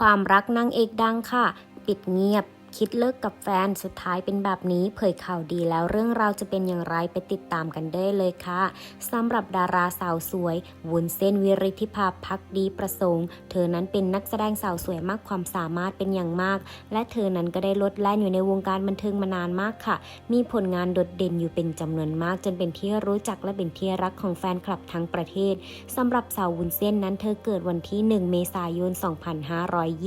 ความรักนางเอกดังค่ะ ปิดเงียบ คิดเลิกกับแฟนสุดท้ายเป็นแบบนี้เผยข่าวดีแล้วเรื่องราวจะเป็นอย่างไรไปติดตามกันได้เลยค่ะสำหรับดาราสาวสวย วุ้นเส้นวิริธิภาพักดีประสงค์ เธอนั้นเป็นนักแสดงสาวสวยมากความสามารถเป็นอย่างมาก และเธอนั้นก็ได้ลดแล่นอยู่ในวงการบันเทิงมานานมากค่ะ มีผลงานโดดเด่นอยู่เป็นจำนวนมาก จนเป็นที่รู้จักและเป็นที่รักของแฟนคลับทั้งประเทศสำหรับสาววุ้นเส้นนั้น เธอเกิดวันที่ 1 เมษายน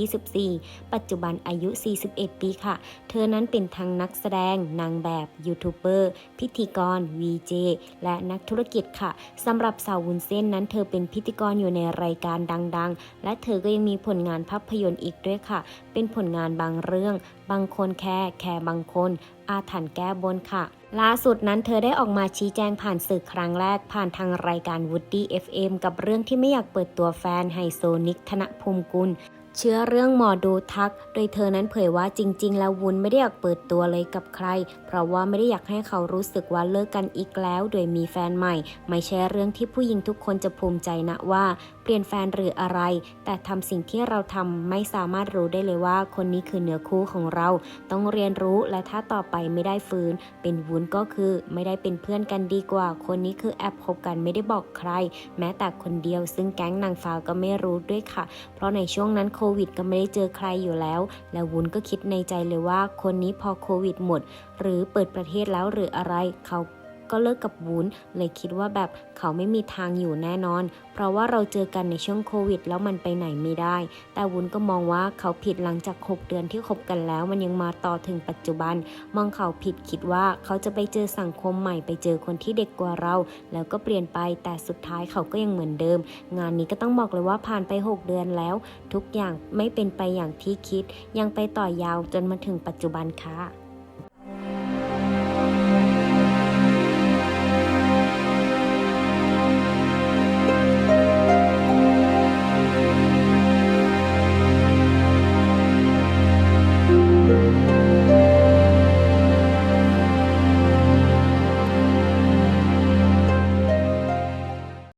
2524 ปัจจุบันอายุ 41 ปีค่ะ เธอนั้นเป็นทั้งนักแสดง นางแบบยูทูบเบอร์พิธีกร VJ และนักธุรกิจค่ะสำหรับสาววุ้นเส้นนั้นเธอเป็นพิธีกรอยู่ในรายการดังๆ และเธอก็ยังมีผลงานภาพยนตร์อีกด้วยค่ะ เป็นผลงานบางเรื่อง บางคนแค่แค่บางคน อาถรรพ์แก้บนค่ะล่าสุดนั้นเธอได้ออกมาชี้แจงผ่านสื่อครั้งแรกผ่านทางรายการ Woody FM กับเรื่องที่ไม่อยากเปิดตัวแฟนไฮโซนิกธนภูมิกุล เชื่อเรื่องหมอดูทัก โดยเธอนั้นเผยว่าจริง ๆ แล้ววุ้นไม่ได้อยากเปิดตัวเลยกับใคร เพราะว่าไม่ได้อยากให้เขารู้สึกว่าเลิกกันอีกแล้ว โดยมีแฟนใหม่ ไม่ใช่เรื่องที่ผู้หญิงทุกคนจะภูมิใจนะว่า เปลี่ยนแฟนหรืออะไร แต่ทำสิ่งที่เราทำไม่สามารถรู้ได้เลยว่า คนนี้คือเนื้อคู่ของเรา ต้องเรียนรู้และถ้าต่อไปไม่ได้ฟื้น เป็นวุ้นก็คือ ไม่ได้เป็นเพื่อนกันดีกว่า คนนี้คือแอบคบกันไม่ได้บอกใคร แม้แต่คนเดียว ซึ่งแก๊งนางฟ้าก็ไม่รู้ด้วยค่ะ เพราะในช่วงนั้นโควิดก็ไม่ได้เจอใครอยู่แล้ว และวุ้นก็คิดในใจเลยว่าคนนี้พอโควิดหมด หรือเปิดประเทศแล้วหรืออะไรเขา ก็เลิกกับวุ้นเลยคิดว่าแบบเขาไม่มีทางอยู่แน่นอน เพราะว่าเราเจอกันในช่วงโควิด แล้วมันไปไหนไม่ได้ แต่วุ้นก็มองว่าเขาผิดหลังจาก 6 เดือนที่คบกันแล้ว มันยังมาต่อถึงปัจจุบัน มองเขาผิดคิดว่าเขาจะไปเจอสังคมใหม่ไปเจอคนที่เด็กกว่าเรา แล้วก็เปลี่ยนไปแต่สุดท้ายเขาก็ยังเหมือนเดิม งานนี้ก็ต้องบอกเลยว่าผ่านไป 6 เดือนแล้ว ทุกอย่างไม่เป็นไปอย่างที่คิด ยังไปต่อยาวจนมาถึงปัจจุบันค่ะ